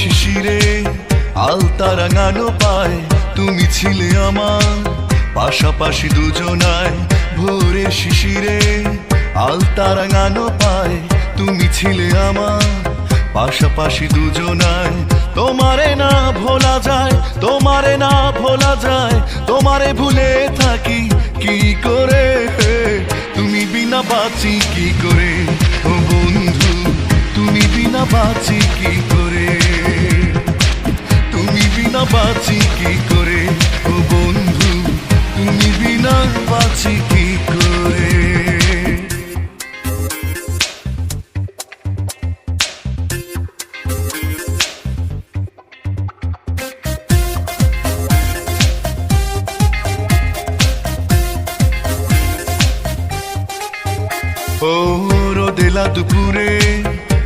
শিশিরে, আলতা রাঙানো পায় তুমি ছিলে আমার। পাশাপাশি দুজনায় ভোরের শিশিরে, আলতা রাঙানো পায় তুমি ছিলে আমার। পাশাপাশি দুজনায় তোমারে না ভোলা যায়, তোমারে না ভোলা যায়, তোমারে ভুলে থাকি কি করে? তুমি বিনা বাঁচি কি করে? বাঁচি কি করে? তুমি বিনা বাঁচি কি করে? ও বন্ধু, তুমি বিনা বাঁচি কি করে? ও রোদেলা দুপুরে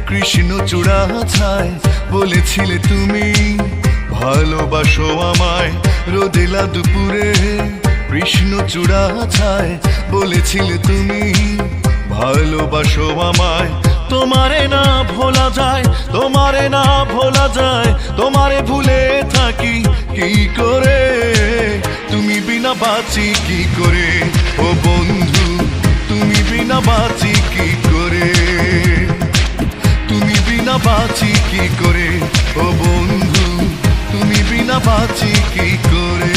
কৃষ্ণ চূড়া ছায় বলেছিলে তুমি, ভালোবাসো আমায় রোদেলা দুপুরে। কৃষ্ণ চূড়া ছায় বলেছিলে তুমি, ভালোবাসো আমায়। তোমারে না ভোলা যায়, তোমারে না ভোলা যায়, তোমারে ভুলে থাকি কি করে? তুমি বিনা বাঁচি কি করে? ও বন্ধু, তুমি বিনা বাঁচি বাঁচি কি করে? ও বন্ধু তুমি বিনা বাঁচি কি করে?